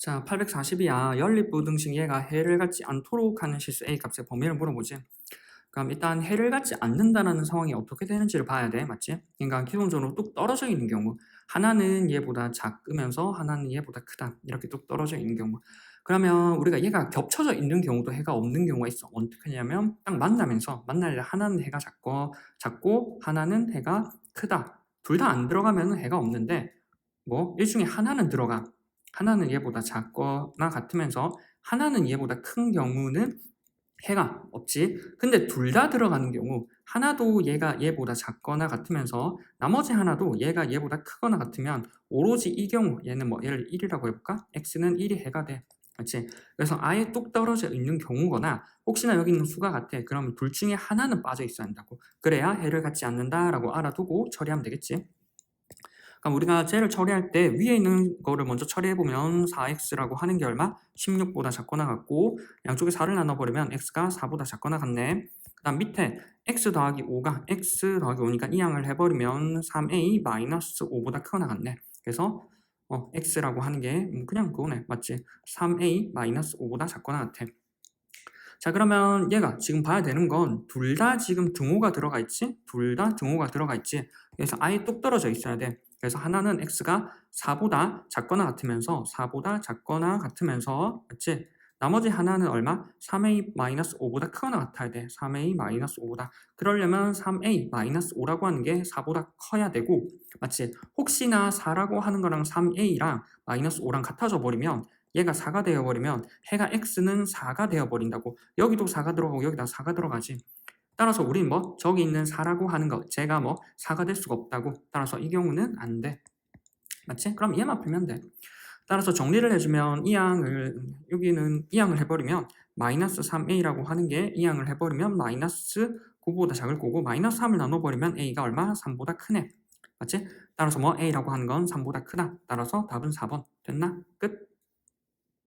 자, 840이야. 연립부 등식 얘가 해를 갖지 않도록 하는 실수 A 값의 범위를 물어보지. 그럼 일단 해를 갖지 않는다라는 상황이 어떻게 되는지를 봐야 돼. 맞지? 그러니까 기본적으로 뚝 떨어져 있는 경우. 하나는 얘보다 작으면서 하나는 얘보다 크다. 이렇게 뚝 떨어져 있는 경우. 그러면 우리가 얘가 겹쳐져 있는 경우도 해가 없는 경우가 있어. 어떻게 하냐면 딱 만나면서 만날 때 하나는 해가 작고 작고 하나는 해가 크다. 둘 다 안 들어가면 해가 없는데 뭐 일 중에 하나는 들어가. 하나는 얘보다 작거나 같으면서 하나는 얘보다 큰 경우는 해가 없지. 근데 둘 다 들어가는 경우 하나도 얘가 얘보다 작거나 같으면서 나머지 하나도 얘가 얘보다 크거나 같으면 오로지 이 경우 얘는 뭐 얘를 1이라고 해볼까? x는 1이 해가 돼. 맞지? 그래서 아예 뚝 떨어져 있는 경우거나 혹시나 여기 있는 수가 같아. 그럼 둘 중에 하나는 빠져 있어야 한다고. 그래야 해를 갖지 않는다라고 알아두고 처리하면 되겠지. 그럼 우리가 쟤를 처리할 때 위에 있는 거를 먼저 처리해보면 4x라고 하는 게 얼마? 16보다 작거나 같고 양쪽에 4를 나눠버리면 x가 4보다 작거나 같네. 그 다음 밑에 x 더하기 5가 x 더하기 5니까 이항을 해버리면 3a 마이너스 5보다 크거나 같네. 그래서 어, x라고 하는 게 음, 그냥 그거네. 맞지? 3a 마이너스 5보다 작거나 같아. 자 그러면 얘가 지금 봐야 되는 건 둘 다 지금 등호가 들어가 있지? 둘 다 등호가 들어가 있지? 그래서 아예 뚝 떨어져 있어야 돼. 그래서 하나는 x가 4보다 작거나 같으면서 4보다 작거나 같으면서 맞지? 나머지 하나는 얼마? 3a-5보다 크거나 같아야 돼. 3a-5보다. 그러려면 3a-5라고 하는 게 4보다 커야 되고 맞지? 혹시나 4라고 하는 거랑 3a랑 마이너스 5랑 같아져 버리면 얘가 4가 되어버리면 해가 x는 4가 되어버린다고 여기도 4가 들어가고 여기다 4가 들어가지 따라서 우린 뭐 저기 있는 4라고 하는 거 제가 뭐 4가 될 수가 없다고 따라서 이 경우는 안 돼 맞지? 그럼 얘만 풀면 돼 따라서 정리를 해주면 이 항을 여기는 이 항을 해버리면 마이너스 3a라고 하는 게이 항을 해버리면 마이너스 9보다 작을 거고 마이너스 3을 나눠버리면 a가 얼마? 3보다 크네 맞지? 따라서 뭐 a라고 하는 건 3보다 크다 따라서 답은 4번 됐나? 끝